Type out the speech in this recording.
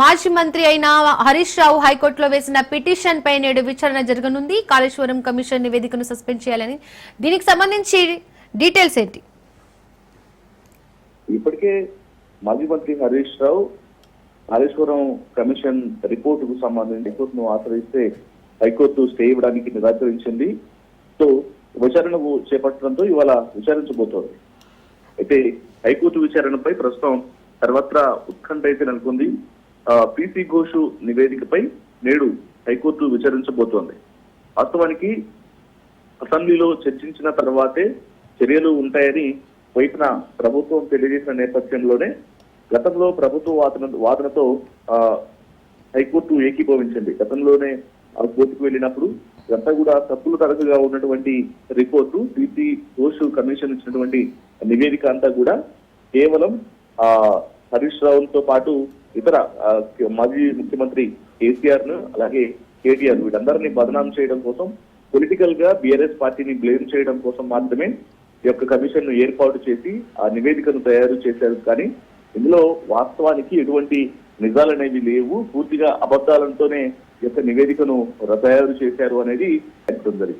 మాజీ మంత్రి అయిన హరీష్ రావు హైకోర్టులో వేసిన పిటిషన్ పై నేడు విచారణ జరగనుంది. కాళేశ్వరం కమిషన్ నివేదికను సస్పెండ్ చేయాలని దీనికి సంబంధించి డీటెయిల్స్ ఏంటి? ఇప్పటికే మాజీ మంత్రి హరీష్ రావు కాళేశ్వరం కమిషన్ రిపోర్టుకు సంబంధించి రిపోర్ట్ను ఆశ్రయిస్తే హైకోర్టు స్టే ఇవ్వడానికి నిరాకరించింది. సో విచారణకు చేపట్టడంతో ఇవాళ విచారించబోతోంది. అయితే హైకోర్టు విచారణపై ప్రస్తుతం సర్వత్రా ఉత్కంఠ అయితే నెలకొంది. పిసి ఘోషు నివేదికపై నేడు హైకోర్టు విచారించబోతోంది. వాస్తవానికి అసెంబ్లీలో చర్చించిన తర్వాతే చర్యలు ఉంటాయని వైపున ప్రభుత్వం తెలియజేసిన నేపథ్యంలోనే గతంలో ప్రభుత్వ వాదన వాదనతో హైకోర్టు ఏకీభవించింది. గతంలోనే కోర్టుకు వెళ్ళినప్పుడు ఇదంతా కూడా తప్పులు తరచుగా ఉన్నటువంటి రిపోర్టు సిసి ఘోష్ కమిషన్ ఇచ్చినటువంటి నివేదిక అంతా కూడా కేవలం ఆ హరీష్ రావుతో పాటు ఇతర మాజీ ముఖ్యమంత్రి కేసీఆర్ను అలాగే కేటీఆర్ వీటందరినీ బదనాం చేయడం కోసం పొలిటికల్గా బీఆర్ఎస్ పార్టీని బ్లేమ్ చేయడం కోసం మాత్రమే ఈ యొక్క కమిషన్ను ఏర్పాటు చేసి ఆ నివేదికను తయారు చేశారు. కానీ ఇందులో వాస్తవానికి ఎటువంటి నిజాలనేవి లేవు. పూర్తిగా అబద్ధాలతోనే ఈ యొక్క నివేదికను తయారు చేశారు అనేది చెప్తుంది